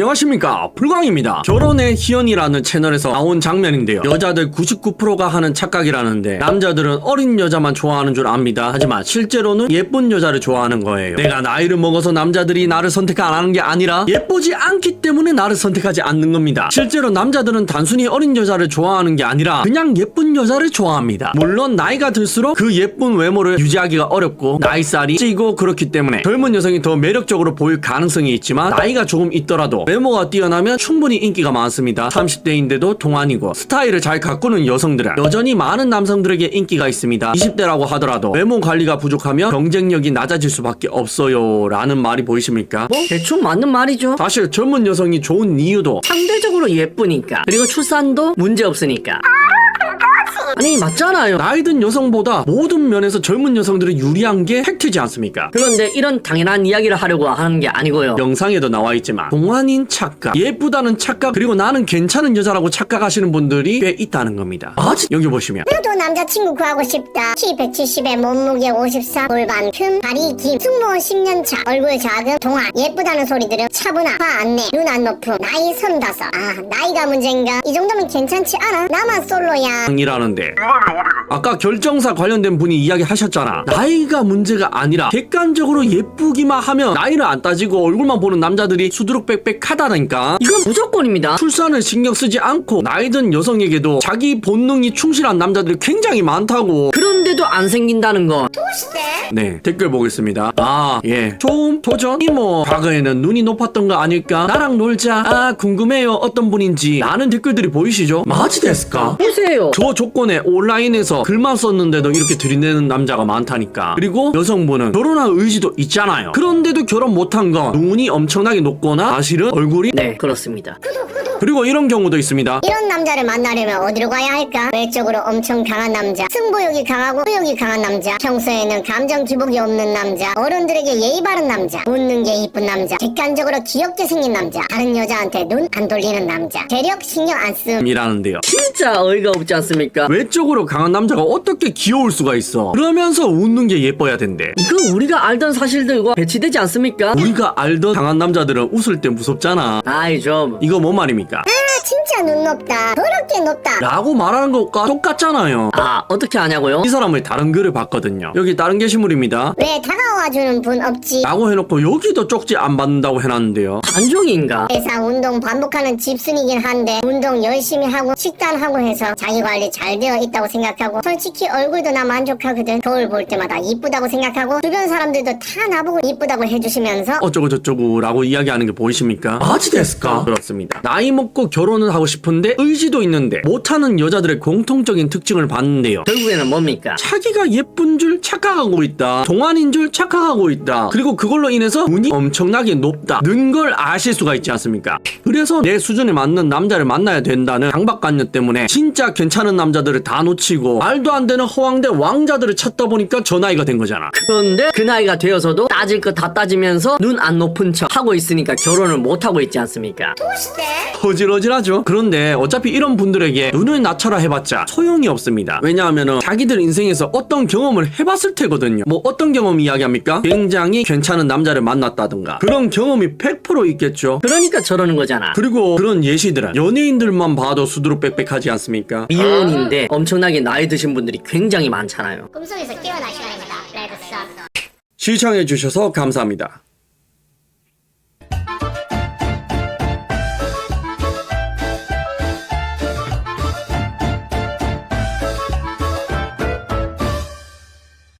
안녕하십니까. 불광입니다. 결혼의 희연이라는 채널에서 나온 장면인데요. 여자들 99%가 하는 착각이라는데 남자들은 어린 여자만 좋아하는 줄 압니다. 하지만 실제로는 예쁜 여자를 좋아하는 거예요. 내가 나이를 먹어서 남자들이 나를 선택 안 하는 게 아니라 예쁘지 않기 때문에 나를 선택하지 않는 겁니다. 실제로 남자들은 단순히 어린 여자를 좋아하는 게 아니라 그냥 예쁜 여자를 좋아합니다. 물론 나이가 들수록 그 예쁜 외모를 유지하기가 어렵고 나이살이 찌고 그렇기 때문에 젊은 여성이 더 매력적으로 보일 가능성이 있지만 나이가 조금 있더라도 외모가 뛰어나면 충분히 인기가 많습니다 30대인데도 동안이고 스타일을 잘 가꾸는 여성들은 여전히 많은 남성들에게 인기가 있습니다 20대라고 하더라도 외모 관리가 부족하면 경쟁력이 낮아질 수밖에 없어요 라는 말이 보이십니까? 뭐 대충 맞는 말이죠. 사실 젊은 여성이 좋은 이유도 상대적으로 예쁘니까 그리고 출산도 문제 없으니까. 아니 맞잖아요. 나이 든 여성보다 모든 면에서 젊은 여성들이 유리한 게 팩트지 않습니까? 그런데 이런 당연한 이야기를 하려고 하는 게 아니고요. 영상에도 나와 있지만 동안인 착각, 예쁘다는 착각, 그리고 나는 괜찮은 여자라고 착각하시는 분들이 꽤 있다는 겁니다. 맞지? 여기 보시면 나도 남자친구 구하고 싶다. 키 170에 몸무게 54, 골반 큰, 다리 긴, 승무원 10년 차, 얼굴 작음, 동안, 예쁘다는 소리 들음, 차분함, 화안 내, 눈 안 높음, 나이 35. 아, 나이가 문제인가? 이 정도면 괜찮지 않아? 나만 솔로야. 이라는데 아까 결정사 관련된 분이 이야기하셨잖아 나이가 문제가 아니라 객관적으로 예쁘기만 하면 나이를 안 따지고 얼굴만 보는 남자들이 수두룩 빽빽하다니까 이건 무조건입니다. 출산을 신경 쓰지 않고 나이 든 여성에게도 자기 본능이 충실한 남자들이 굉장히 많다고 그런데도 안 생긴다는 거. 네 댓글 보겠습니다. 아예. 좋음 도전 이뭐 과거에는 눈이 높았던 거 아닐까? 나랑 놀자. 아 궁금해요. 어떤 분인지. 라는 댓글들이 보이시죠? 마지 됐을까? 보세요. 저 조건에 온라인에서 글만 썼는데도 이렇게 들이대는 남자가 많다니까. 그리고 여성분은 결혼할 의지도 있잖아요. 그런데도 결혼 못한 건 눈이 엄청나게 높거나 사실은 얼굴이 네 그렇습니다. 그리고 이런 경우도 있습니다 이런 남자를 만나려면 어디로 가야 할까? 외적으로 엄청 강한 남자, 승부욕이 강하고 후욕이 강한 남자, 평소에는 감정 기복이 없는 남자, 어른들에게 예의 바른 남자, 웃는 게 이쁜 남자, 객관적으로 귀엽게 생긴 남자, 다른 여자한테 눈 안 돌리는 남자, 재력 신경 안 씀. 이라는데요 진짜 어이가 없지 않습니까? 외적으로 강한 남자가 어떻게 귀여울 수가 있어 그러면서 웃는 게 예뻐야 된대 이건 우리가 알던 사실들과 배치되지 않습니까? 우리가 알던 강한 남자들은 웃을 때 무섭잖아 아이 좀. 이거 뭔 말입니까? 何か。ああ、チン 진짜 눈 높다. 더럽게 높다. 라고 말하는 것과 똑같잖아요 아 어떻게 하냐고요? 이 사람의 다른 글을 봤거든요 여기 다른 게시물입니다 왜 다가와주는 분 없지? 라고 해놓고 여기도 쪽지 안 받는다고 해놨는데요 단종인가? 회사 운동 반복하는 집순이긴 한데 운동 열심히 하고 식단하고 해서 자기 관리 잘 되어 있다고 생각하고 솔직히 얼굴도 나 만족하거든 거울 볼 때마다 이쁘다고 생각하고 주변 사람들도 다 나보고 이쁘다고 해주시면서 어쩌고 저쩌고 라고 이야기하는 게 보이십니까? 마지 됐을까? 그렇습니다 나이 먹고 결혼을 하고 싶은데 의지도 있는데 못하는 여자들의 공통적인 특징을 봤는데요. 결국에는 뭡니까? 자기가 예쁜 줄 착각하고 있다. 동안인 줄 착각하고 있다. 그리고 그걸로 인해서 운이 엄청나게 높다. 는 걸 아실 수가 있지 않습니까? 그래서 내 수준에 맞는 남자를 만나야 된다는 강박관념 때문에 진짜 괜찮은 남자들을 다 놓치고 말도 안 되는 허황된 왕자들을 찾다 보니까 저 나이가 된 거잖아. 그런데 그 나이가 되어서도 따질 거 다 따지면서 눈 안 높은 척 하고 있으니까 결혼을 못 하고 있지 않습니까? 어질어질하죠 그런데 어차피 이런 분들에게 눈을 낮춰라 해봤자 소용이 없습니다 왜냐하면 자기들 인생에서 어떤 경험을 해봤을 테거든요 뭐 어떤 경험 이야기합니까? 굉장히 괜찮은 남자를 만났다든가 그런 경험이 100% 있겠죠 그러니까 저러는 거잖아. 그리고 그런 예시들은 연예인들만 봐도 수두룩 빽빽하지 않습니까? 미혼인데 엄청나게 나이 드신 분들이 굉장히 많잖아요. 꿈속에서 깨어날 시간입니다. 레드 선. 시청해주셔서 감사합니다